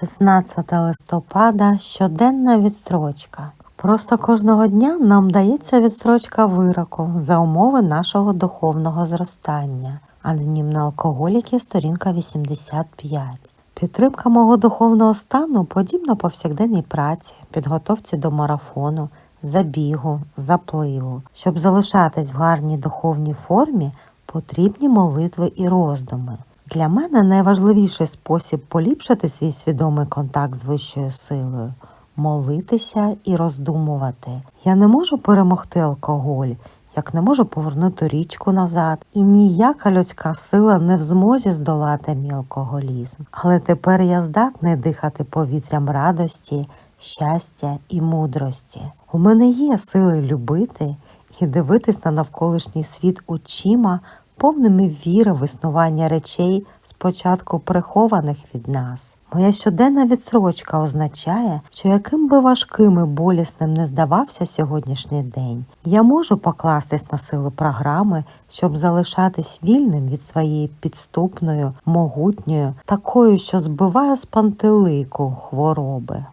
16 листопада щоденна відстрочка. Просто кожного дня нам дається відстрочка вироку за умови нашого духовного зростання. Анонімно алкоголіки, сторінка 85. Підтримка мого духовного стану подібна повсякденній праці, підготовці до марафону, забігу, запливу. Щоб залишатись в гарній духовній формі, потрібні молитви і роздуми. Для мене найважливіший спосіб поліпшити свій свідомий контакт з вищою силою молитися і роздумувати. Я не можу перемогти алкоголь, як не можу повернути річку назад, і ніяка людська сила не в змозі здолати мій алкоголізм. Але тепер я здатний дихати повітрям радості, щастя і мудрості. У мене є сили любити і дивитись на навколишній світ очима, повними віри в існування речей, спочатку прихованих від нас. Моя щоденна відсрочка означає, що яким би важким і болісним не здавався сьогоднішній день, я можу покластись на силу програми, щоб залишатись вільним від своєї підступною, могутньою, такою, що збиває з пантелику хвороби.